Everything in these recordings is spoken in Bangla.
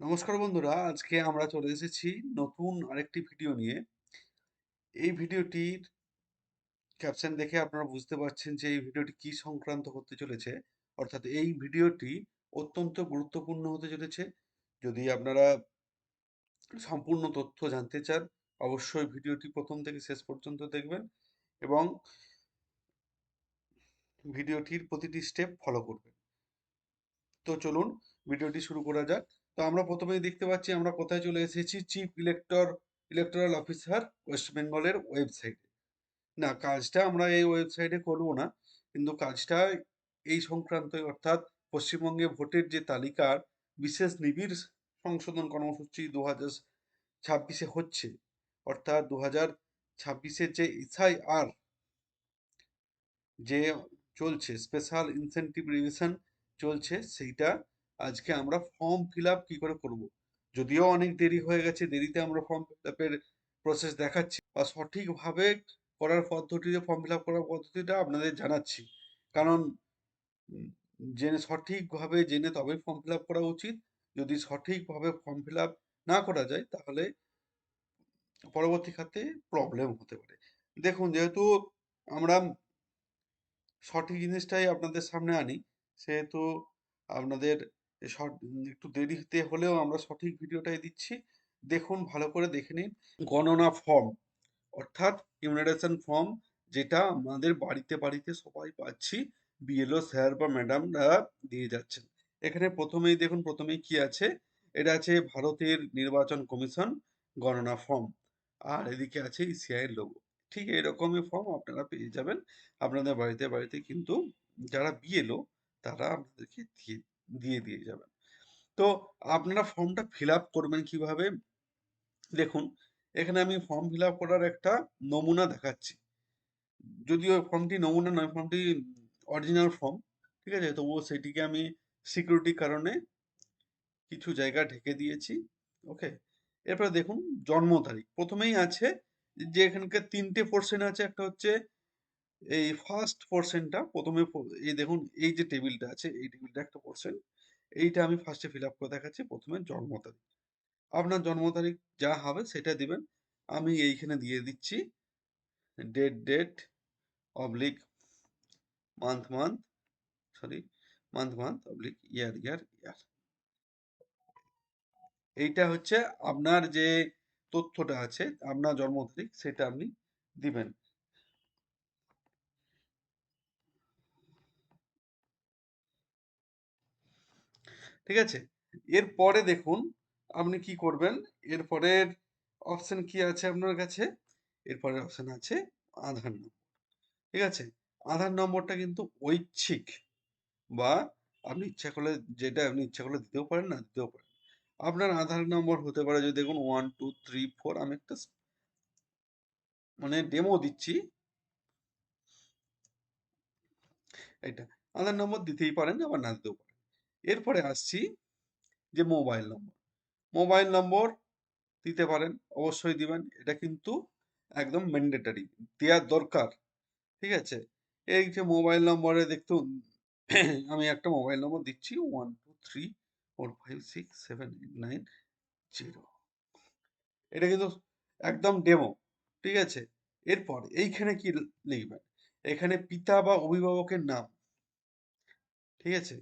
নমস্কার বন্ধুরা, আজকে আমরা চলে এসেছি নতুন আরেকটি ভিডিও নিয়ে। এই ভিডিওটির ক্যাপশন দেখে আপনারা বুঝতে পারছেন যে এই ভিডিওটি কি সংক্রান্ত হতে চলেছে। অর্থাৎ এই ভিডিওটি অত্যন্ত গুরুত্বপূর্ণ হতে চলেছে। যদি আপনারা সম্পূর্ণ তথ্য জানতে চান, অবশ্যই ভিডিওটি প্রথম থেকে শেষ পর্যন্ত দেখবেন এবং ভিডিওটির প্রতিটি স্টেপ ফলো করবেন। তো চলুন, ভিডিওটি শুরু করা যাক। তো আমরা প্রথমেই দেখতে পাচ্ছি আমরা কোথায় চলে এসেছি? Chief elector electoral officer west বেঙ্গলের ওয়েবসাইটে না, কাজটা আমরা এই ওয়েবসাইটে করব না, কিন্তু কাজটা এই সংক্রান্ত অর্থাৎ পশ্চিমবঙ্গে ভোটের যে তালিকার বিশেষ নিবিড় সংশোধন কর্মসূচি দু হাজার ছাব্বিশে হচ্ছে, অর্থাৎ দু হাজার ছাব্বিশের যে এসআইআর যে চলছে স্পেশাল ইনসেন্টিভ রিভিশন চলছে, সেইটা আজকে আমরা ফর্ম ফিল আপ কী করে করব? যদিও অনেক দেরি হয়ে গেছে, দেরিতে আমরা ফর্ম ফিল আপের প্রসেস দেখাচ্ছি। বা সঠিকভাবে করার পদ্ধতিতে ফর্ম ফিল আপ করার পদ্ধতিটা আপনাদের জানাচ্ছি। কারণ জেনে, সঠিকভাবে জেনে তবেই ফর্ম ফিল আপ করা উচিত। যদি সঠিকভাবে ফর্ম ফিল আপ না করা যায়, তাহলে পরবর্তী খাতে প্রবলেম হতে পারে। দেখুন, যেহেতু আমরা সঠিক জিনিসটাই আপনাদের সামনে আনি, সেহেতু আপনাদের একটু দেরিতে হলেও আমরা সঠিক ভিডিওটাই দিচ্ছি। দেখুন, ভালো করে দেখে নিন। গণনা ফর্ম অর্থাৎ ইমিউনাইজেশন ফর্ম যেটা আমাদের বাড়িতে বাড়িতে সবাই পাচ্ছি বিএলও স্যার বা ম্যাডামরা দিয়ে যাচ্ছেন। এখানে প্রথমেই দেখুন, প্রথমেই কি আছে? এটা আছে ভারতের নির্বাচন কমিশন গণনা ফর্ম আর এদিকে আছে ইসিআই লোগো ঠিক এরকমই ফর্ম আপনারা পেয়ে যাবেন। আপনাদের বাড়িতে বাড়িতে কিন্তু যারা বিএলও তারা আপনাদেরকে দিয়ে দিয়ে দিয়ে যাবেন। তো আপনারা ফর্মটা ফিল আপ করবেন কীভাবে? দেখুন, এখানে আমি ফর্ম ফিল আপ করার একটা নমুনা দেখাচ্ছি। যদিও ফর্মটি নমুনা নয়, ফর্মটি অরিজিনাল ফর্ম, ঠিক আছে? তবুও সেটিকে আমি সিকিউরিটির কারণে কিছু জায়গা ঢেকে দিয়েছি, ওকে? এরপরে দেখুন, জন্ম তারিখ। প্রথমেই আছে যে এখানকার তিনটে পোর্শন আছে, একটা হচ্ছে এই ফার্স্ট পোর্শনটা প্রথমে এই দেখুন, এই যে টেবিলটা আছে, এই টেবিলটা একটা পোর্শন এইটা আমি ফার্স্টে ফিল আপ করে দেখাচ্ছি, প্রথমে জন্ম তারিখ। আপনার জন্ম তারিখ যা হবে সেটা দিবেন, আমি এইখানে দিয়ে দিচ্ছি date date oblique month month sorry month month oblique year year year এইটা হচ্ছে আপনার যে তথ্যটা আছে, আপনার জন্ম তারিখ, সেটা আপনি দিবেন। ঠিক আছে? এরপরে দেখুন আপনি কি করবেন এরপরের অপশন কি আছে আপনার কাছে? এরপরের অপশন আছে আধার নম্বর ঠিক আছে? আধার নম্বরটা কিন্তু ঐচ্ছিক বা আপনি ইচ্ছা করলে যেটা আপনি ইচ্ছা করলে দিতেও পারেন, না দিতেও পারেন। আপনার আধার নম্বর হতে পারে যদি দেখুন ওয়ান টু থ্রি ফোর আমি একটা মানে ডেমো দিচ্ছি। এটা আধার নম্বর দিতেই পারেন আবার না দিতেও পারেন। এরপরে আসছি যে মোবাইল নম্বর মোবাইল নম্বর দিতে পারেন, অবশ্যই দিবেন। এটা কিন্তু একদম ম্যান্ডেটারি দেওয়ার দরকার, ঠিক আছে? এই যে মোবাইল নম্বরে দেখুন, আমি একটা মোবাইল নম্বর দিচ্ছি one two three four five six seven eight nine zero এটা কিন্তু একদম ডেমো ঠিক আছে? এরপর এইখানে কি লিখবেন? এখানে পিতা বা অভিভাবকের নাম, ঠিক আছে?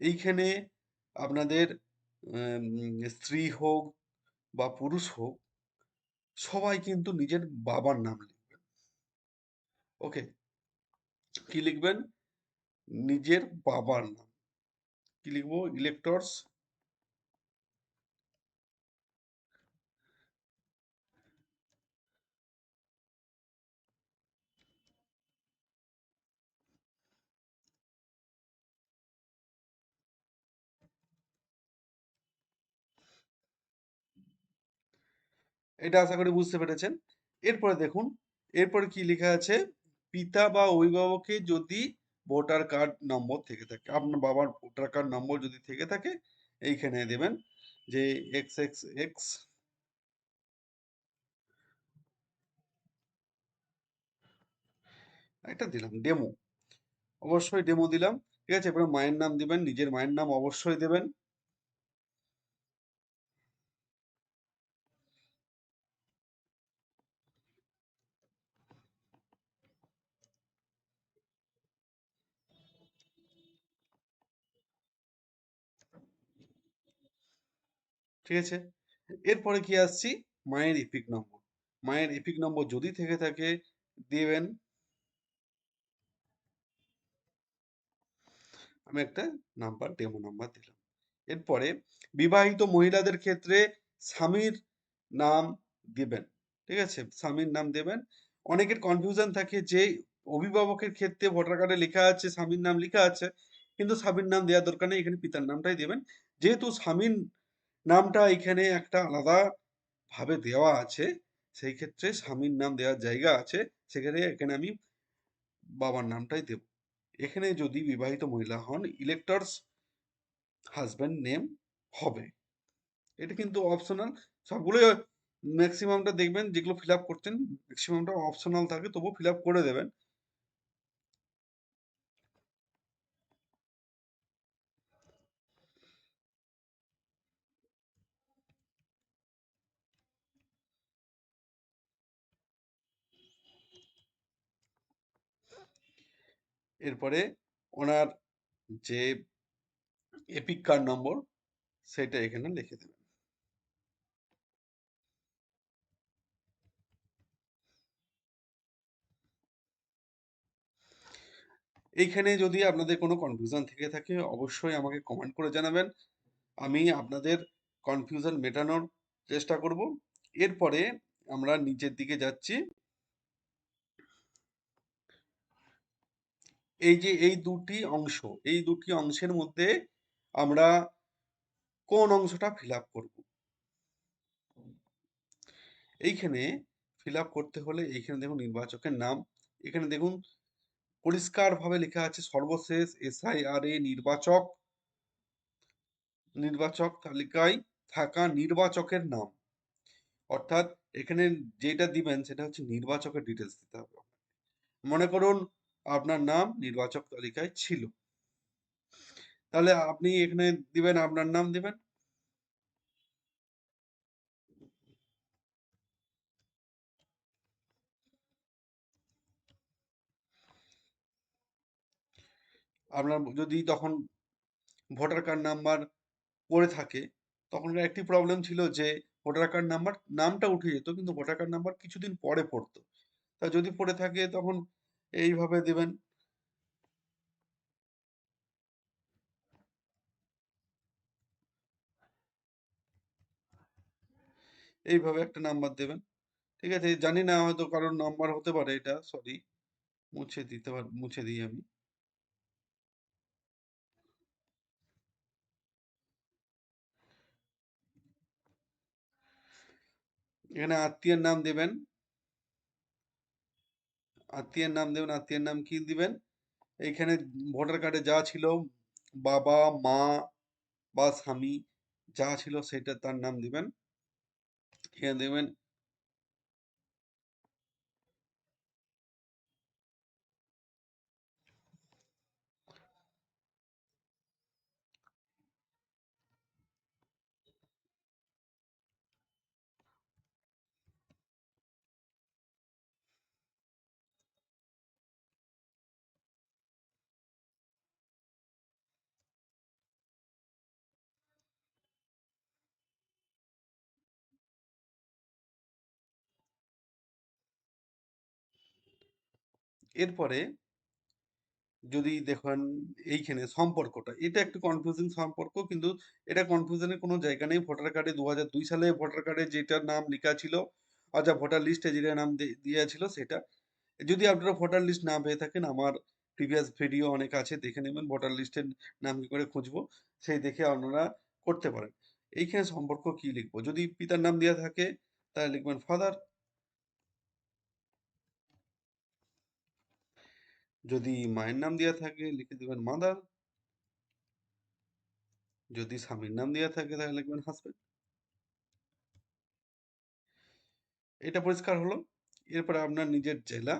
এইখানে আপনাদের স্ত্রী হোক বা পুরুষ হোক, সবাই কিন্তু নিজের বাবার নাম লিখবেন। ওকে? কি লিখবেন? নিজের বাবার নাম। কি লিখব? ইলেক্টরস এটা আশা করি বুঝতে পেরেছেন। এরপরে দেখুন, এরপরে কি লেখা আছে? পিতা বা অভিভাবকের যদি ভোটার কার্ড নম্বর থেকে থাকে, আপনার বাবার ভোটার কার্ড নম্বর যদি থেকে থাকে, এইখানে দেবেন যে এক্স এক্স এক্স একটা দিলাম, ডেমো। অবশ্যই ডেমো দিলাম, ঠিক আছে? এবারে মায়ের নাম দিবেন, নিজের মায়ের নাম অবশ্যই দেবেন। ঠিক আছে? এরপরে কি আসছি? মায়ের এপিক নম্বর। মায়ের এপিক নম্বর যদি থেকে থাকে, দিবেন। আমি একটা নাম্বার, ডেমো নাম্বার দিলাম। এরপরে বিবাহিত মহিলাদের ক্ষেত্রে স্বামীর নাম দিবেন। ঠিক আছে? স্বামীর নাম দেবেন। অনেকের কনফিউশন থাকে যে অভিভাবকের ক্ষেত্রে ভোটার কার্ডে লেখা আছে, স্বামীর নাম লেখা আছে, কিন্তু স্বামীর নাম দেওয়ার দরকার নেই, এখানে পিতার নামটাই দেবেন। যেহেতু স্বামীর নামটা এখানে একটা আলাদা ভাবে দেওয়া আছে। সেই ক্ষেত্রে স্বামীর নাম দেওয়ার জায়গা আছে। সেখানে, এখানে আমি বাবার নামটাই দেব। এখানে যদি বিবাহিত মহিলা হন ইলেক্টরস হাজব্যান্ড নেম হবে। এটা কিন্তু অপশনাল সবগুলো ম্যাক্সিমামটা দেখবেন, যেগুলো ফিল আপ করছেন ম্যাক্সিমামটা অপশনাল থাকে, তবুও ফিল আপ করে দেবেন। এরপরে ওনার যে এপিক কার্ড নম্বর সেটা এখানে লিখে দেবেন। এইখানে যদি আপনাদের কোনো কনফিউশন থেকে থাকে, অবশ্যই আমাকে কমেন্ট করে জানাবেন। আমি আপনাদের কনফিউশন মেটানোর চেষ্টা করব। এরপরে আমরা নিচের দিকে যাচ্ছি। এই যে এই দুটি অংশ, এই দুটি অংশের মধ্যে আমরা কোন অংশটা ফিল আপ করব? এইখানে ফিল আপ করতে হলে এইখানে দেখুন নির্বাচকের নাম, এখানে দেখুন পরিষ্কারভাবে লেখা আছে সর্বশেষ এসআইআরএ নির্বাচক নির্বাচক তালিকায় থাকা নির্বাচকের নাম। অর্থাৎ এখানে যেটা দিবেন সেটা হচ্ছে নির্বাচকের ডিটেলস দিতে হবে মনে করুন আপনার নাম নির্বাচক তালিকায় ছিল। তাহলে আপনি এখানে দিবেন, আপনার নাম দিবেন। আপনার যদি তখন ভোটার কার্ড নাম্বার পড়ে থাকে তখনকার একটি প্রবলেম ছিল যে ভোটার কার্ড নাম্বার, নামটা উঠে যেত, কিন্তু ভোটার কার্ড নাম্বার কিছুদিন পরে পড়তো। তা যদি পড়ে থাকে, তখন এইভাবে দিবেন। এইভাবে একটা নাম্বার দেবেন। ঠিক আছে? জানি না হয়তো কারোর নাম্বার হতে পারে এটা, সরি। মুছে দিতে পার, মুছে দিই আমি। এখানে আত্মীয়ের নাম দেবেন। আত্মীয়ের নাম দেবেন, আত্মীয়ের নাম কি দিবেন? এইখানে ভোটার কার্ডে যা ছিল, বাবা, মা বা স্বামী যা ছিল সেটা তার নাম দিবেন। এখানে দেবেন। এরপরে যদি দেখেন এইখানে সম্পর্কটা, এটা একটু কনফিউজিং সম্পর্ক কিন্তু এটা কনফিউশনের কোনো জায়গা নেই। ভোটার কার্ডে দু দুই সালে ভোটার কার্ডে যেটার নাম লেখা ছিল অর্থাৎ ভোটার লিস্টে যেটা নাম দেওয়া ছিল সেটা। যদি আপনারা ভোটার লিস্ট না পেয়ে থাকেন, আমার প্রিভিয়াস ভিডিও অনেক আছে, দেখে নেবেন ভোটার লিস্টের নাম কি করে খুঁজবো, সেই দেখে আপনারা করতে পারেন। এইখানে সম্পর্ক কি লিখব? যদি পিতার নাম দেওয়া থাকে, তাহলে লিখবেন ফাদার যদি মায়ের নাম দেওয়া থাকে, লিখে দেবেন মাদার। যদি স্বামীর নাম দেওয়া থাকে, তাহলে লিখবেন হাজব্যান্ড এটা পরিষ্কার হলো। এরপরে আপনার নিজের জেলা।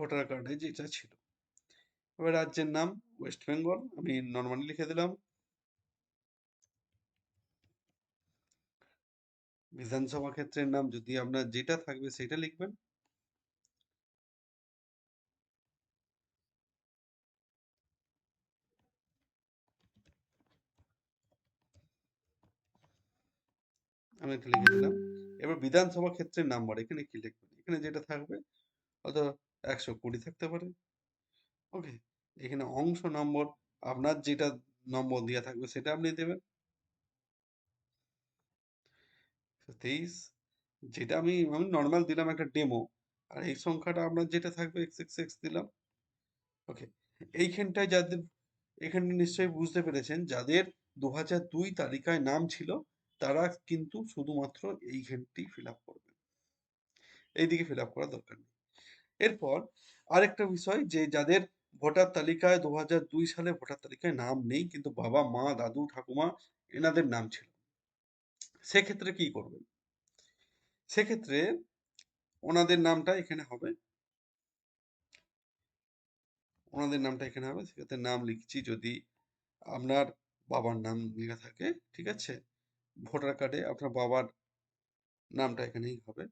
ভোটার কার্ডে যেটা ছিল। এবার রাজ্যের নাম ওয়েস্ট বেঙ্গল আমি নর্মালি লিখে দিলাম। বিধানসভা ক্ষেত্রের নাম যদি আপনার যেটা থাকবে সেটা লিখবেন। আমি লিখে দিলাম। এবার বিধানসভা ক্ষেত্রের নাম্বার এখানে কি লিখবেন? এখানে যেটা থাকবে হয়তো একশো কুড়ি থাকতে পারে। ওকে? এখানে অংশ নম্বর আপনার যেটা নম্বর দেওয়া থাকবে সেটা আপনি দেবেন। তেইশ, যেটা আমি আমি নর্মাল দিলাম একটা ডেমো আর এই সংখ্যাটা আপনার যেটা থাকবে এক্স এক্স এক্স দিলাম। ওকে? এইখানটায় যাদের, এখানে নিশ্চয়ই বুঝতে পেরেছেন, যাদের দু হাজার দুই তালিকায় নাম ছিল, তারা কিন্তু শুধুমাত্র এইখানটি ফিল আপ করবে এইদিকে ফিল আপ করার দরকার নেই। এরপর আরেকটা বিষয় যে যাদের ভোটার তালিকায় দু হাজার দুই সালে ভোটার তালিকায় নাম নেই, কিন্তু বাবা, মা, দাদু, ঠাকুমা এনাদের নাম ছিল। সেক্ষেত্রে কি করবেন? সেক্ষেত্রে ওনাদের নামটা এখানে হবে। ওনাদের নামটা এখানে হবে। সেক্ষেত্রে নাম লিখছি যদি আপনার বাবার নাম লেখা থাকে, ঠিক আছে? ভোটার কার্ডে আপনার বাবার নামটা এখানেই হবে।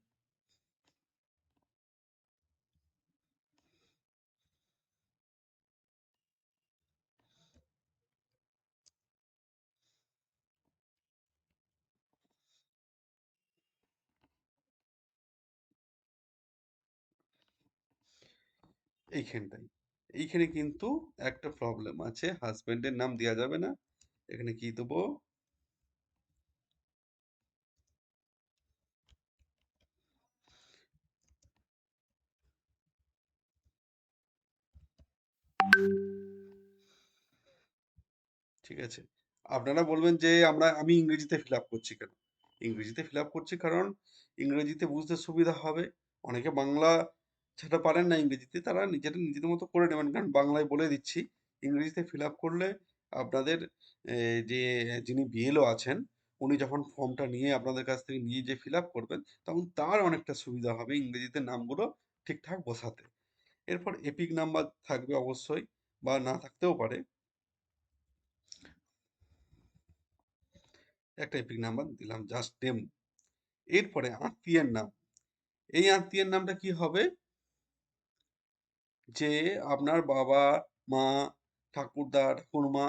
এইখানটাই এইখানে কিন্তু একটা প্রবলেম আছে। হাজবেন্ডের নাম দেওয়া যাবে না। এখানে কি দেবো? ঠিক আছে। আপনারা বলবেন যে, আমরা, আমি ইংরেজিতে ফিল আপ করছি কেন? ইংরেজিতে ফিল আপ করছি কারণ ইংরেজিতে বুঝতে সুবিধা হবে। অনেকে বাংলা যেটা পারেন না ইংরেজিতে, তারা নিজেরা নিজেদের মতো করে নেবেন। কারণ বাংলায় বলে দিচ্ছি, ইংরেজিতে ফিল আপ করলে আপনাদের যে, যিনি বিএলও আছেন, উনি যখন ফর্মটা নিয়ে আপনাদের কাছ থেকে নিয়ে যে ফিল আপ করবেন, তখন তার অনেকটা সুবিধা হবে ইংরেজিতে নামগুলো ঠিকঠাক বসাতে। এরপর এপিক নাম্বার থাকবে অবশ্যই, বা না থাকতেও পারে। একটা এপিক নাম্বার দিলাম, জাস্ট ডেম এরপরে আত্মীয়ের নাম। এই আত্মীয়ের নামটা কি হবে? যে আপনার বাবা, মা ঠাকুরদা ঠাকুরমা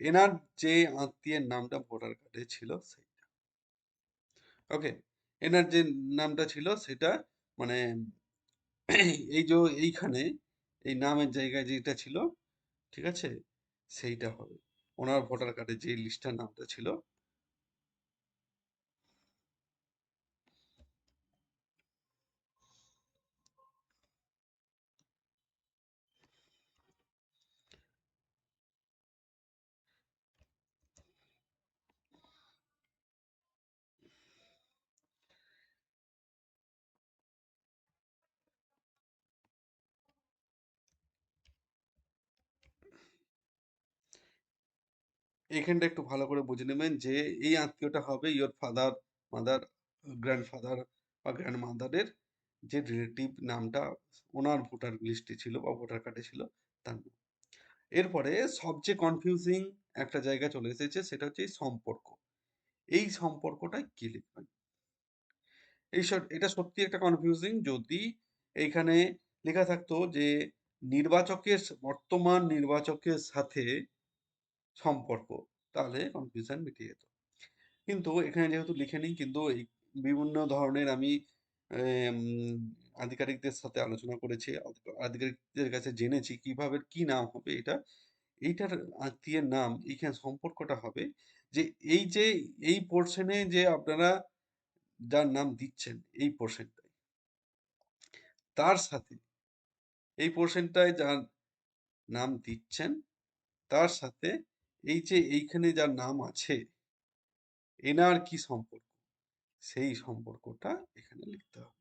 এনার যে আত্মীয়ের নামটা ভোটার কার্ডে ছিল সেইটা। ওকে? এনার যে নামটা ছিল সেটা মানে এই যে এইখানে এই নামের জায়গায় যেটা ছিল, ঠিক আছে? সেইটা হবে। ওনার ভোটার কার্ডে যে লিস্টার নামটা ছিল এইখানটা একটু ভালো করে বুঝে নেবেন যে, এই আত্মীয়টা হবে ইয়োর ফাদার মাদার গ্র্যান্ডফাদার বা গ্র্যান্ড মাদারের যে রিলেটিভ নামটা ওনার ভোটার লিস্টে ছিল বা ভোটার কার্ডে ছিল, তার নাম। এরপরে সবচেয়ে কনফিউজিং একটা জায়গা চলে এসেছে, সেটা হচ্ছে এই সম্পর্ক। এই সম্পর্কটাই কি লিখবেন? এই এটা সত্যি একটা কনফিউজিং যদি এইখানে লেখা থাকতো যে, নির্বাচকের, বর্তমান নির্বাচকের সাথে সম্পর্ক, তাহলে কনফিউশন মিটে যেত। কিন্তু এখানে যেহেতু লিখে নিই, কিন্তু এই বিভিন্ন ধরনের আমি আধিকারিকদের সাথে আলোচনা করেছি আধিকারিকদের কাছে জেনেছি কীভাবে কি নাম হবে এটা, এইটার আত্মীয়ের নাম, এইখানে সম্পর্কটা হবে যে এই যে, এই পোর্শনে যে আপনারা যার নাম দিচ্ছেন, এই পোর্শনটায় তার সাথে এই পোর্শনটায় যার নাম দিচ্ছেন, তার সাথে এই যে এইখানে যার নাম আছে, এনার কি সম্পর্ক? সেই সম্পর্কটা এখানে লিখতে হবে।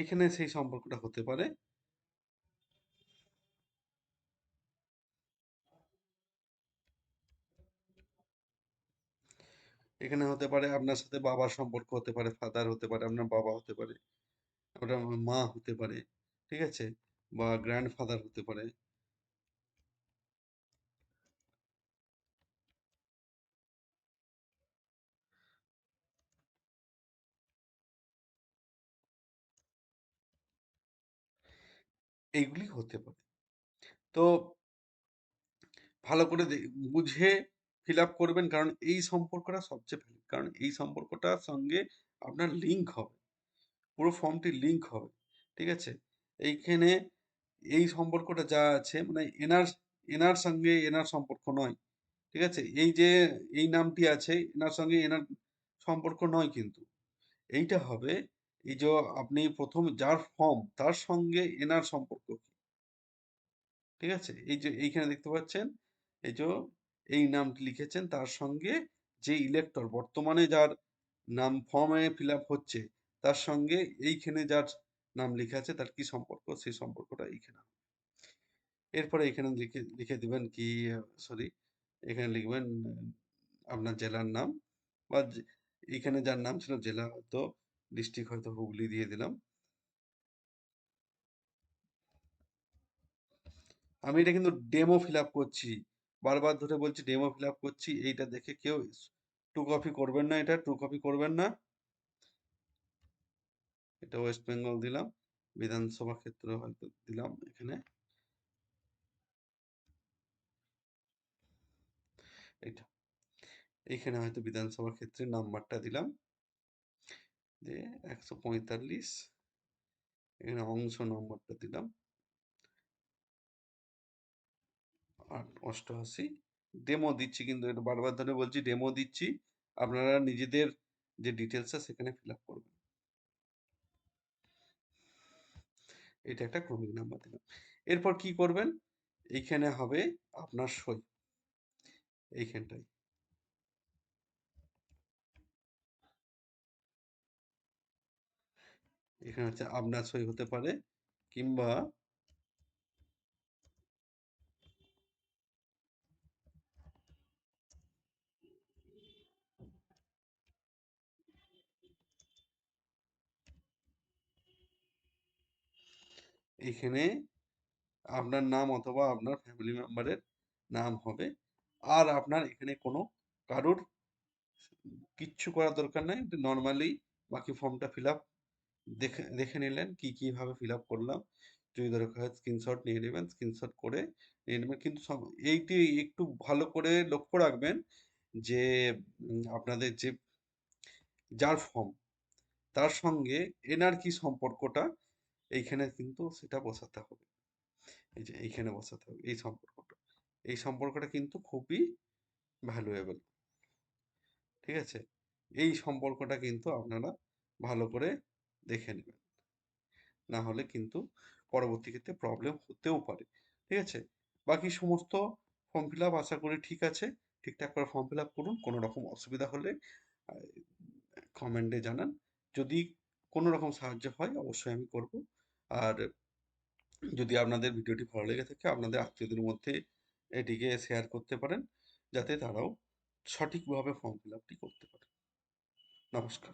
এখানে সেই সম্পর্কটা হতে পারে এখানে হতে পারে আপনার সাথে বাবার সম্পর্ক হতে পারে ফাদার হতে পারে, আপনার বাবা হতে পারে, আপনার মা হতে পারে, ঠিক আছে? বা গ্র্যান্ড ফাদার হতে পারে। এইগুলি হতে পারে। তো ভালো করে বুঝে ফিল আপ করবেন কারণ এই সম্পর্কটা সবচেয়ে ভ্যালিড কারণ এই সম্পর্কটার সঙ্গে আপনার লিঙ্ক হবে। পুরো ফর্মটি লিঙ্ক হবে, ঠিক আছে? এইখানে এই সম্পর্কটা যা আছে মানে এনার এনার সঙ্গে এনার সম্পর্ক নয়, ঠিক আছে? এই যে, এই নামটি আছে, এনার সঙ্গে এনার সম্পর্ক নয় কিন্তু। এইটা হবে এই যে আপনি প্রথম যার ফর্ম তার সঙ্গে এনার সম্পর্ক কি? ঠিক আছে? এই যে এইখানে দেখতে পাচ্ছেন, এই যে এই নামটি লিখেছেন, তার সঙ্গে যে ইলেক্টর বর্তমানে যার নাম ফর্মে ফিল হচ্ছে, তার সঙ্গে এইখানে যার নাম লেখা আছে, তার কি সম্পর্ক? সেই সম্পর্কটা এইখানে এরপরে এখানে লিখে লিখে দিবেন কি সরি এখানে লিখবেন, আপনার জেলার নাম বা এখানে যার নাম ছিল জেলা হয়তো ডিস্ট্রিক্ট হয়তো হুগলি দিয়ে দিলাম। আমি এটা কিন্তু ডেমো ফিল আপ করছি। বারবার ধরে বলছি ডেমো ফিল আপ করছি। এইটা দেখে কেউ টু কপি করবেন না এটা, টু কপি করবেন না। এটা ওয়েস্ট বেঙ্গল দিলাম। বিধানসভা ক্ষেত্র হয়তো দিলাম এখানে। এটা এইখানে হয়তো বিধানসভা ক্ষেত্রের নাম্বারটা দিলাম। যে একশো পঁয়তাল্লিশ এখানে অংশ নম্বরটা দিলাম। আট অষ্টআশি। ডেমো দিচ্ছি কিন্তু, এটা বারবার ধরে বলছি ডেমো দিচ্ছি। আপনারা নিজেদের যে ডিটেলসটা সেখানে ফিল আপ করবেন। এটা একটা ক্রমিক নাম্বার দিলাম। এরপর কি করবেন? এইখানে হবে আপনার সই। এইখানটায়। এখানে হচ্ছে আপনার সই হতে পারে কিংবা এখানে আপনার নাম অথবা আপনার ফ্যামিলি মেম্বারের নাম হবে। আর আপনার এখানে কোনো কারোর কিচ্ছু করার দরকার নাই। নর্মালি বাকি ফর্মটা ফিল আপ দেখে দেখে নিলেন কি কীভাবে ফিল আপ করলাম। যদি দরকার হয় স্ক্রিনশট নিয়ে নেবেন, স্ক্রিনশট করে নিয়ে নেবেন। কিন্তু এইটি একটু ভালো করে লক্ষ্য রাখবেন যে আপনাদের যে, যার ফর্ম তার সঙ্গে এনার কি সম্পর্কটা এইখানে কিন্তু সেটা বসাতে হবে। এই যে, এইখানে বসাতে হবে এই সম্পর্কটা। এই সম্পর্কটা কিন্তু খুবই ভ্যালুয়েবল ঠিক আছে? এই সম্পর্কটা কিন্তু আপনারা ভালো করে দেখে নেবেন। না হলে কিন্তু পরবর্তী ক্ষেত্রে প্রবলেম হতেও পারে। ঠিক আছে? বাকি সমস্ত ফর্ম ফিল আপ আশা করি ঠিক আছে। ঠিকঠাক করে ফর্ম ফিল আপ করুন। কোনো রকম অসুবিধা হলে কমেন্টে জানান। যদি কোনো রকম সাহায্য হয়, অবশ্যই আমি করব। আর যদি আপনাদের ভিডিওটি ভালো লেগে থাকে, আপনাদের আত্মীয়দের মধ্যে এটিকে শেয়ার করতে পারেন। যাতে তারাও সঠিকভাবে ফর্ম ফিল আপটি করতে পারে। নমস্কার।